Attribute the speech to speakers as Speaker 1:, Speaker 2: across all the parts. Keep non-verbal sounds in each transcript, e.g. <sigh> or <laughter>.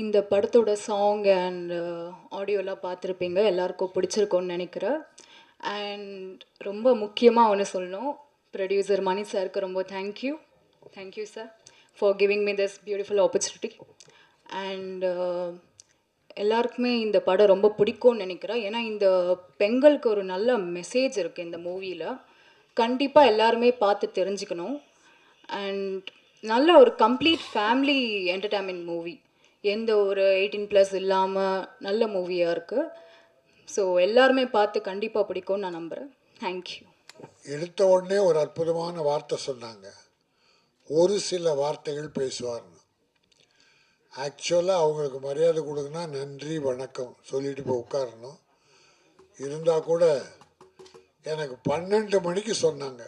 Speaker 1: இந்த படத்தோட song uh, and ஆடியோலாம் பார்த்துருப்பீங்க. எல்லாருக்கும் பிடிச்சிருக்கோன்னு நினைக்கிறேன். அண்ட் ரொம்ப முக்கியமாக ஒன்று சொல்லணும். ப்ரொடியூசர் மணி சாருக்கு ரொம்ப thank you thank you sir for giving me this beautiful opportunity and எல்லாருக்குமே இந்த படம் ரொம்ப பிடிக்கும்னு நினைக்கிறேன். ஏன்னா இந்த பெண்களுக்கு ஒரு நல்ல மெசேஜ் இருக்குது இந்த மூவியில் கண்டிப்பாக எல்லாருமே பார்த்து தெரிஞ்சுக்கணும். அண்ட் நல்ல ஒரு கம்ப்ளீட் ஃபேமிலி என்டர்டைன்மெண்ட் மூவி எந்த ஒரு எயிட்டீன் ப்ளஸ் இல்லாமல் நல்ல மூவியாக இருக்குது ஸோ எல்லாருமே பார்த்து கண்டிப்பாக பிடிக்கும்னு நான் நம்புகிறேன் தேங்க்யூ
Speaker 2: எடுத்த உடனே ஒரு அற்புதமான வார்த்தை சொன்னாங்க. ஒரு சில வார்த்தைகள் பேசுவார்னு. ஆக்சுவலாக அவங்களுக்கு மரியாதை கொடுக்குன்னா நன்றி வணக்கம் சொல்லிட்டு போய் உட்காரணும். இருந்தால் கூட எனக்கு பன்னெண்டு மணிக்கு சொன்னாங்க.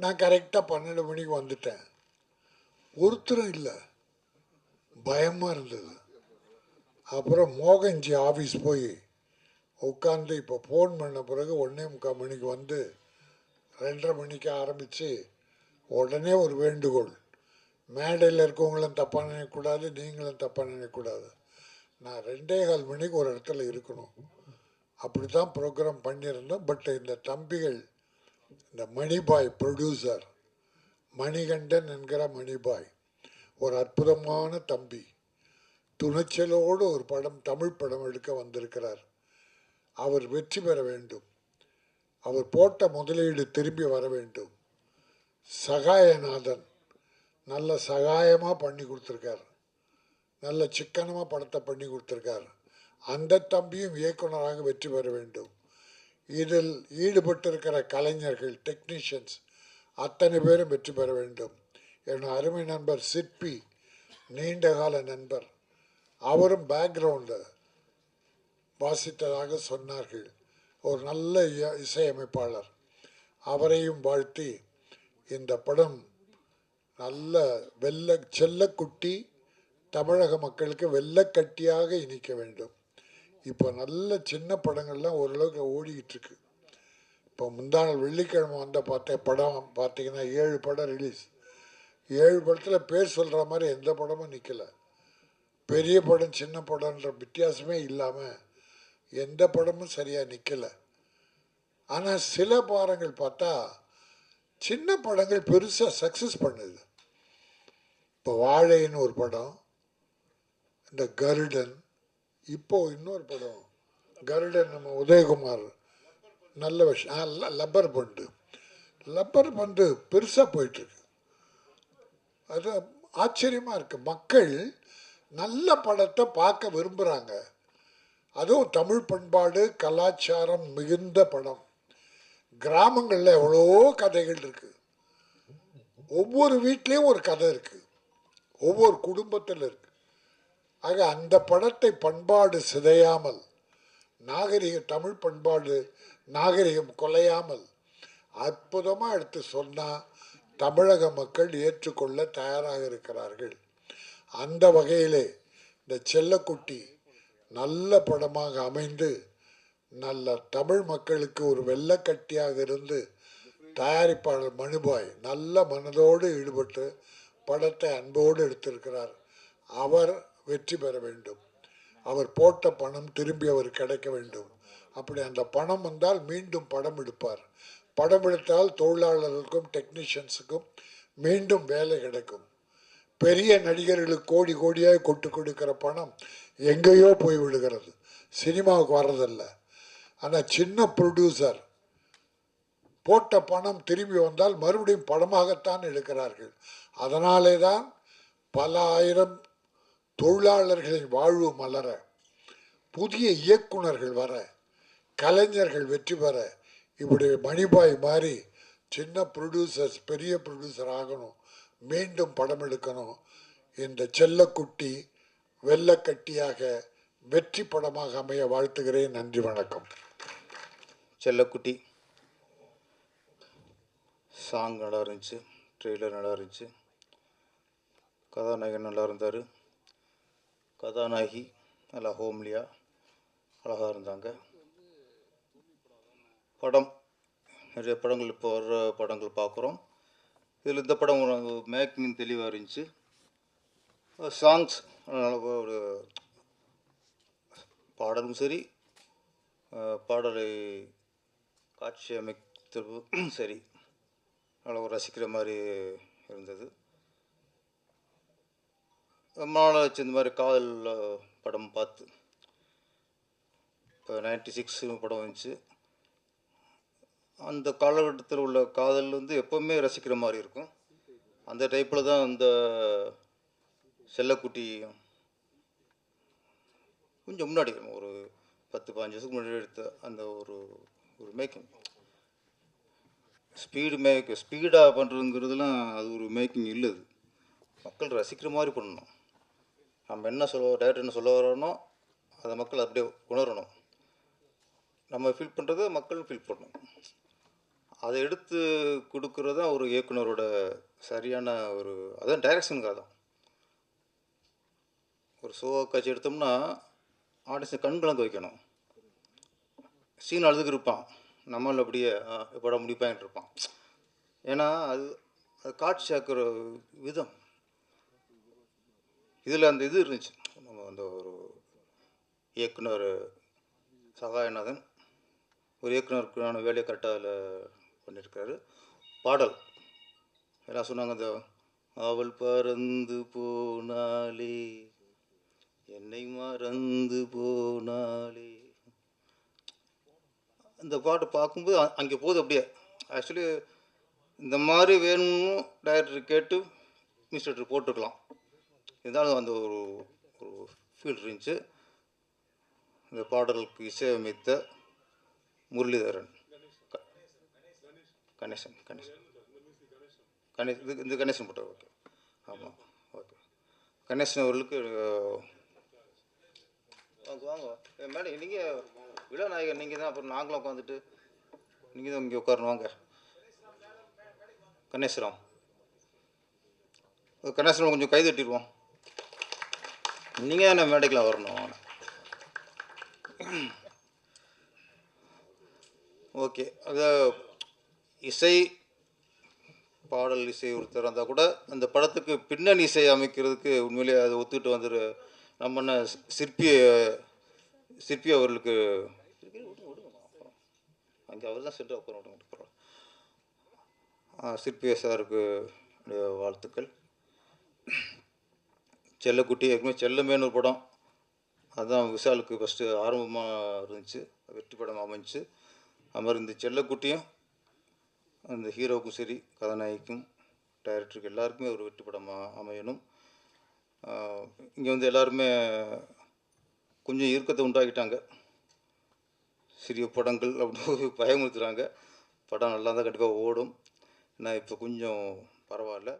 Speaker 2: நான் கரெக்டாக பன்னெண்டு மணிக்கு வந்துட்டேன். ஒருத்தரும் இல்லை. பயமாக இருந்தது. அப்புறம் மோகன்ஜி ஆஃபீஸ் போய் உட்காந்து இப்போ ஃபோன் பண்ண பிறகு ஒன்றே முக்கால் மணிக்கு வந்து ரெண்டரை மணிக்கு ஆரம்பித்து உடனே ஒரு வேண்டுகோள். மேடையில் இருக்கவங்களும் தப்பாக நினைக்கக்கூடாது நீங்களும் தப்பாக நினைக்கக்கூடாது. நான் ரெண்டே கால் மணிக்கு ஒரு இடத்துல இருக்கணும். அப்படி தான் ப்ரோக்ராம் பண்ணியிருந்தோம். பட் இந்த தம்பிகள் இந்த மணிபாய் ப்ரொடியூசர் மணிகண்டன் என்கிற மணிபாய் ஒரு அற்புதமான தம்பி. துணைச்சலோடு ஒரு படம் தமிழ் படம் எடுக்க வந்திருக்கிறார். அவர் வெற்றி பெற வேண்டும். அவர் போட்ட முதலீடு திரும்பி வர வேண்டும். சகாயநாதன் நல்ல சகாயமாக பண்ணி கொடுத்துருக்கார். நல்ல சிக்கனமாக படத்தை பண்ணி கொடுத்துருக்கார். அந்த தம்பியும் இயக்குனராக வெற்றி பெற வேண்டும். இதில் ஈடுபட்டிருக்கிற கலைஞர்கள் டெக்னீஷியன்ஸ் அத்தனை பேரும் வெற்றி பெற வேண்டும். என் அருமை நண்பர் சிற்பி நீண்டகால நண்பர். அவரும் பேக்ரவுண்டில் வாசித்ததாக சொன்னார்கள். ஒரு நல்ல இய- இசையமைப்பாளர். அவரையும் வாழ்த்தி இந்த படம் நல்ல வெள்ள செல்லக்குட்டி தமிழக மக்களுக்கு வெள்ளக்கட்டியாக இணைக்க வேண்டும். இப்போ நல்ல சின்ன படங்கள்லாம் ஓரளவுக்கு ஓடிக்கிட்டு இருக்கு. இப்போ முந்தாள் வெள்ளிக்கிழமை வந்த பார்த்த படம் பார்த்தீங்கன்னா ஏழு படம் ரிலீஸ் ஏழு படத்தில் பேர் சொல்கிற மாதிரி எந்த படமும் நிற்கலை பெரிய படம் சின்ன படம்ன்ற வித்தியாசமே இல்லாமல் எந்த படமும் சரியாக நிற்கலை ஆனால் சில பாடங்கள் பார்த்தா சின்ன படங்கள் பெருசாக சக்ஸஸ் பண்ணுது. இப்போ வாழைன்னு ஒரு படம் இந்த கருடன் இப்போ இன்னொரு படம் கருடன் நம்ம உதயகுமார் நல்ல விஷயம். ஆ, லப்பர் பண்டு. லப்பர் பண்டு பெருசாக போயிட்டுருக்கு அது ஆச்சரியமாக இருக்குது மக்கள் நல்ல படத்தை பார்க்க விரும்புகிறாங்க அதுவும் தமிழ் பண்பாடு கலாச்சாரம் மிகுந்த படம். கிராமங்களில் எவ்வளோ கதைகள் இருக்குது ஒவ்வொரு வீட்லேயும் ஒரு கதை இருக்குது ஒவ்வொரு குடும்பத்தில் இருக்குது ஆக அந்த படத்தை பண்பாடு சிதையாமல் நாகரிக தமிழ் பண்பாடு நாகரிகம் கொலையாமல் அற்புதமாக எடுத்து சொன்னால் தமிழக மக்கள் ஏற்றுக்கொள்ள தயாராக இருக்கிறார்கள். அந்த வகையிலே இந்த செல்லக்குட்டி நல்ல படமாக அமைந்து நல்ல தமிழ் மக்களுக்கு ஒரு வெள்ளக்கட்டியாக இருந்து தயாரிப்பாளர் மனுபாய் நல்ல மனதோடு ஈடுபட்டு படத்தை அன்போடு எடுத்திருக்கிறார். அவர் வெற்றி பெற வேண்டும். அவர் போட்ட பணம் திரும்பி அவர் கிடைக்க வேண்டும். அப்படி அந்த பணம் வந்தால் மீண்டும் படம் எடுப்பார். படம் எடுத்தால் தொழிலாளர்களுக்கும் டெக்னீஷியன்ஸுக்கும் மீண்டும் வேலை கிடைக்கும். பெரிய நடிகர்களுக்கு கோடி கோடியாக கொட்டு கொடுக்கிற பணம் எங்கேயோ போய் விடுகிறது சினிமாவுக்கு வர்றதில்ல. ஆனால் சின்ன ப்ரொடியூசர் போட்ட பணம் திரும்பி வந்தால் மறுபடியும் படமாகத்தான் எடுக்கிறார்கள். அதனாலே தான் பல ஆயிரம் தொழிலாளர்களின் வாழ்வு மலர புதிய இயக்குனர்கள் வர கலைஞர்கள் வெற்றி பெற இப்படி மணிபாய் மாதிரி சின்ன ப்ரொடியூசர்ஸ் பெரிய ப்ரொடியூசர் ஆகணும். மீண்டும் படம் எடுக்கணும் இந்த செல்லக்குட்டி வெள்ளக்கட்டியாக வெற்றி படமாக அமைய வாழ்த்துகிறேன். நன்றி வணக்கம்.
Speaker 3: செல்லக்குட்டி. சாங் நல்லா இருந்துச்சு ட்ரெய்லர் நல்லா இருந்துச்சு. கதாநாயகன் நல்லா இருந்தார். கதாநாயகி நல்லா ஹோம்லியாக அழகாக இருந்தாங்க. படம் நிறைய படங்கள் இப்போ வர்ற படங்கள் பார்க்குறோம். இதில் இந்த படம் மேக்கிங் தெளிவாக இருந்துச்சு. சாங்ஸ் ஒரு பாடலும் சரி பாடலை காட்சி அமைத்ததும் <clears throat> சரி நல்லா ஒரு ரசிக்கிற மாதிரி இருந்தது. ரொம்ப நாள் இந்த மாதிரி காதல் படம் பார்த்து இப்போ நைன்டி சிக்ஸ் படம் வந்துச்சு. அந்த காலகட்டத்தில் உள்ள காதல் வந்து எப்போவுமே ரசிக்கிற மாதிரி இருக்கும். அந்த டைப்பில் தான் அந்த செல்லக்குட்டி கொஞ்சம் முன்னாடி ஒரு பத்து பதினஞ்சு வருஷத்துக்கு முன்னாடி எடுத்த அந்த ஒரு ஒரு மேக்கிங் ஸ்பீடு மேக் ஸ்பீடாக பண்ணுறதுங்கிறதுலாம் அது ஒரு மேக்கிங் இல்லை அது. மக்கள் ரசிக்கிற மாதிரி பண்ணணும். நம்ம என்ன சொல்ல டேரக்டர் என்ன சொல்ல வரோனோ அதை மக்கள் அப்படியே உணரணும். நம்ம ஃபீல் பண்ணுறத மக்களும் ஃபீல் பண்ணணும். அதை எடுத்து கொடுக்குறது தான் ஒரு இயக்குனரோட சரியான ஒரு அதான் டைரக்ஷனுக்காக தான் ஒரு ஷோ காட்சி எடுத்தோம்னா ஆடியன்ஸை கண் கலங்க வைக்கணும். சீன் அழுதுக்கு இருப்பான். நம்மள அப்படியே படம் எப்படா முடிப்பான்ட்டு இருப்பான். ஏன்னா அது அது காட்சி ஆக்குற விதம். இதில் அந்த இது இருந்துச்சு. நம்ம அந்த ஒரு இயக்குனர் சகாயநாதன். ஒரு இயக்குனருக்கான வேலையை கரெக்டாக அதில் பண்ணியிருக்காரு பாடல். எல்லாம் சொன்னாங்க அந்த அவள் பறந்து போனாலே என்னை மறந்து போனாலே இந்த பாட்டை பார்க்கும்போது அங்கே போகுது அப்படியே. ஆக்சுவலி இந்த மாதிரி வேணும்னு டைரக்டர் கேட்டு மினிஸ்டர் போட்டுக்கலாம். இருந்தாலும் அந்த ஒரு ஒரு ஃபீல் இருந்துச்சு. இந்த பாடலுக்கு இசையமைத்த முரளிதரன். கணேசன் கணேசன். கணேஷ் இது இந்த கணேசன் போட்டார் ஓகே. ஆமாம் ஓகே. கணேசன் அவர்களுக்கு வாங்க வாங்க. மேடம் நீங்கள் விழாநாயகர் நீங்கள் தான் அப்புறம் நாங்களும் உட்காந்துட்டு நீங்கள் தான் இங்கே உட்காரணும். வாங்க. கணேசராம். அஹ், கணேசன் கொஞ்சம் கை தட்டிடுவோம். நீங்கள் தான் மேடைக்கெலாம் வரணும். வாங்க. ஓகே. அது இசை பாடல் இசை ஒருத்தர் இருந்தால் கூட அந்த படத்துக்கு பின்னணி இசை அமைக்கிறதுக்கு உண்மையிலேயே அதை ஒத்துக்கிட்டு வந்துரு நம்ம என்ன சிற்பி சிற்பி அவர்களுக்கு அங்கே அவர் தான் சென்று அப்புறம் விடுங்க போகிறோம் சிற்பி சாருக்கு வாழ்த்துக்கள். செல்லக்குட்டி ஏற்கனவே செல்லமேனு ஒரு படம். அதுதான் விஷாலுக்கு ஃபஸ்ட்டு ஆரம்பமாக இருந்துச்சு. வெற்றி படம் அமைஞ்சு அது மாதிரி இந்த செல்லக்குட்டியும் அந்த ஹீரோவுக்கும் சரி கதாநாயகிக்கும் டைரக்டருக்கு எல்லாருக்குமே ஒரு வெற்றி படமாக அமையணும். இங்கே வந்து எல்லாருமே கொஞ்சம் இறுக்கத்தை உண்டாக்கிட்டாங்க. சிறிய படங்கள் அப்படின்னு பயமுறுத்துகிறாங்க படம் நல்லா தான் கண்டிப்பாக ஓடும். நான் இப்போ கொஞ்சம் பரவாயில்ல.